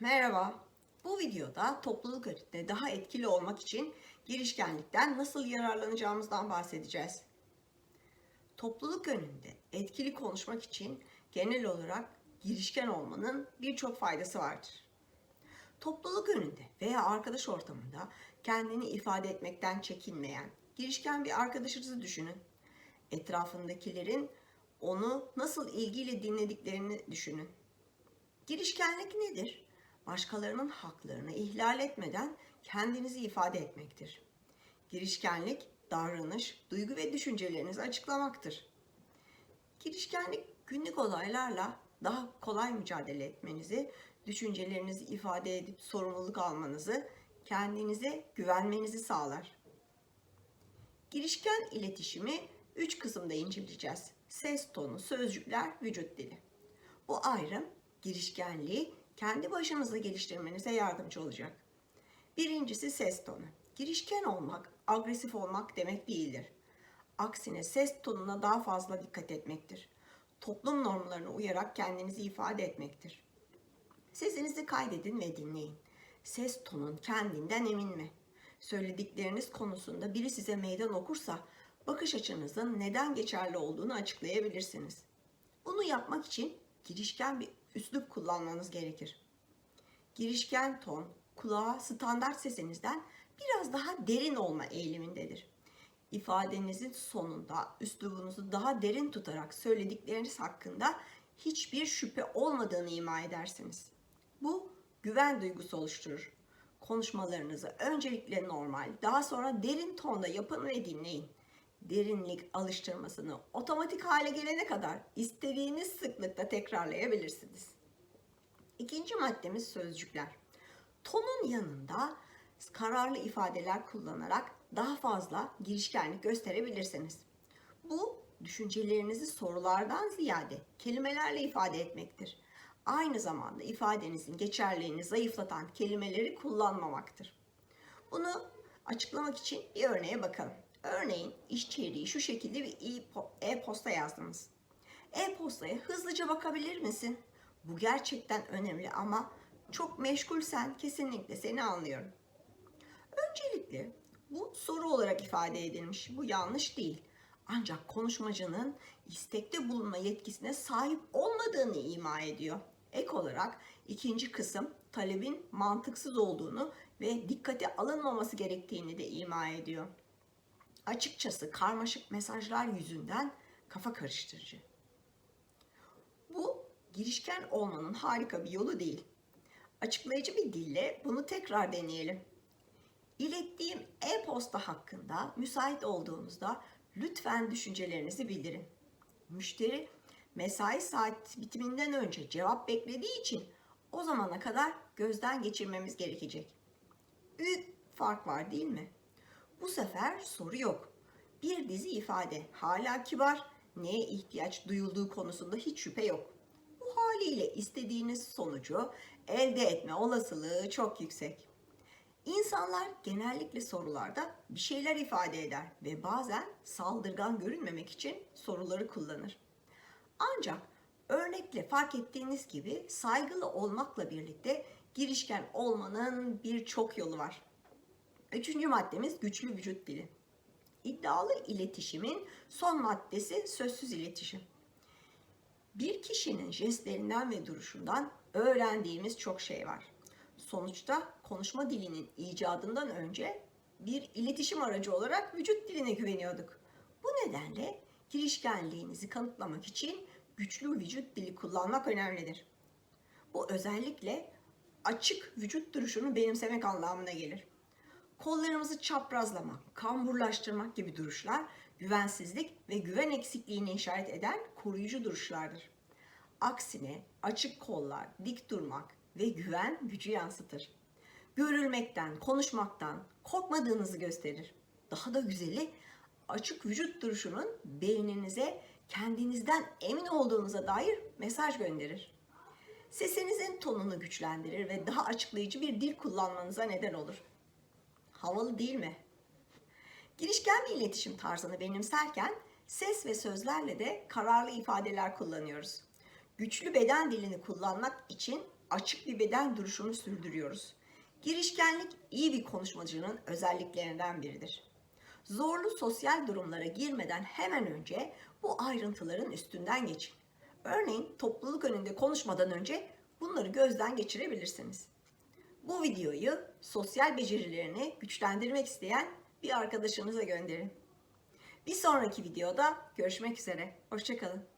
Merhaba. Bu videoda topluluk önünde daha etkili olmak için girişkenlikten nasıl yararlanacağımızdan bahsedeceğiz. Topluluk önünde etkili konuşmak için genel olarak girişken olmanın birçok faydası vardır. Topluluk önünde veya arkadaş ortamında kendini ifade etmekten çekinmeyen, girişken bir arkadaşınızı düşünün. Etrafındakilerin onu nasıl ilgiyle dinlediklerini düşünün. Girişkenlik nedir? Başkalarının haklarını ihlal etmeden kendinizi ifade etmektir. Girişkenlik, davranış, duygu ve düşüncelerinizi açıklamaktır. Girişkenlik günlük olaylarla daha kolay mücadele etmenizi, düşüncelerinizi ifade edip sorumluluk almanızı, kendinize güvenmenizi sağlar. Girişken iletişimi üç kısımda inceleyeceğiz. Ses tonu, sözcükler, vücut dili. Bu ayrım girişkenliği kendi başınıza geliştirmenize yardımcı olacak. Birincisi ses tonu. Girişken olmak, agresif olmak demek değildir. Aksine ses tonuna daha fazla dikkat etmektir. Toplum normlarına uyarak kendinizi ifade etmektir. Sesinizi kaydedin ve dinleyin. Ses tonun kendinden emin mi? Söyledikleriniz konusunda biri size meydan okursa bakış açınızın neden geçerli olduğunu açıklayabilirsiniz. Bunu yapmak için girişken bir üslup kullanmanız gerekir. Girişken ton, kulağa standart sesinizden biraz daha derin olma eğilimindedir. İfadenizin sonunda üslubunuzu daha derin tutarak söyledikleriniz hakkında hiçbir şüphe olmadığını ima edersiniz. Bu güven duygusu oluşturur. Konuşmalarınızı öncelikle normal, daha sonra derin tonda yapın ve dinleyin. Derinlik alıştırmasını otomatik hale gelene kadar istediğiniz sıklıkta tekrarlayabilirsiniz. İkinci maddemiz sözcükler. Tonun yanında kararlı ifadeler kullanarak daha fazla girişkenlik gösterebilirsiniz. Bu düşüncelerinizi sorulardan ziyade kelimelerle ifade etmektir. Aynı zamanda ifadenizin geçerliğini zayıflatan kelimeleri kullanmamaktır. Bunu açıklamak için bir örneğe bakalım. Örneğin iş çeyreği şu şekilde bir e-posta yazdınız. E-postaya hızlıca bakabilir misin? Bu gerçekten önemli ama çok meşgulsen kesinlikle seni anlıyorum. Öncelikle bu soru olarak ifade edilmiş. Bu yanlış değil. Ancak konuşmacının istekte bulunma yetkisine sahip olmadığını ima ediyor. Ek olarak ikinci kısım talebin mantıksız olduğunu ve dikkate alınmaması gerektiğini de ima ediyor. Açıkçası karmaşık mesajlar yüzünden kafa karıştırıcı. Bu girişken olmanın harika bir yolu değil. Açıklayıcı bir dille bunu tekrar deneyelim. İlettiğim e-posta hakkında müsait olduğunuzda lütfen düşüncelerinizi bildirin. Müşteri mesai saat bitiminden önce cevap beklediği için o zamana kadar gözden geçirmemiz gerekecek. Büyük fark var değil mi? Bu sefer soru yok. Bir dizi ifade hala kibar, neye ihtiyaç duyulduğu konusunda hiç şüphe yok. Bu haliyle istediğiniz sonucu elde etme olasılığı çok yüksek. İnsanlar genellikle sorularda bir şeyler ifade eder ve bazen saldırgan görünmemek için soruları kullanır. Ancak örnekle fark ettiğiniz gibi saygılı olmakla birlikte girişken olmanın birçok yolu var. Üçüncü maddemiz güçlü vücut dili. İddialı iletişimin son maddesi sözsüz iletişim. Bir kişinin jestlerinden ve duruşundan öğrendiğimiz çok şey var. Sonuçta konuşma dilinin icadından önce bir iletişim aracı olarak vücut diline güveniyorduk. Bu nedenle girişkenliğinizi kanıtlamak için güçlü vücut dili kullanmak önemlidir. Bu özellikle açık vücut duruşunu benimsemek anlamına gelir. Kollarımızı çaprazlamak, kamburlaştırmak gibi duruşlar güvensizlik ve güven eksikliğini işaret eden koruyucu duruşlardır. Aksine açık kollar, dik durmak ve güven gücü yansıtır. Görülmekten, konuşmaktan korkmadığınızı gösterir. Daha da güzeli açık vücut duruşunun beyninize kendinizden emin olduğunuza dair mesaj gönderir. Sesinizin tonunu güçlendirir ve daha açıklayıcı bir dil kullanmanıza neden olur. Havalı değil mi? Girişken bir iletişim tarzını benimserken ses ve sözlerle de kararlı ifadeler kullanıyoruz. Güçlü beden dilini kullanmak için açık bir beden duruşunu sürdürüyoruz. Girişkenlik iyi bir konuşmacının özelliklerinden biridir. Zorlu sosyal durumlara girmeden hemen önce bu ayrıntıların üstünden geçin. Örneğin topluluk önünde konuşmadan önce bunları gözden geçirebilirsiniz. Bu videoyu sosyal becerilerini güçlendirmek isteyen bir arkadaşınıza gönderin. Bir sonraki videoda görüşmek üzere. Hoşçakalın.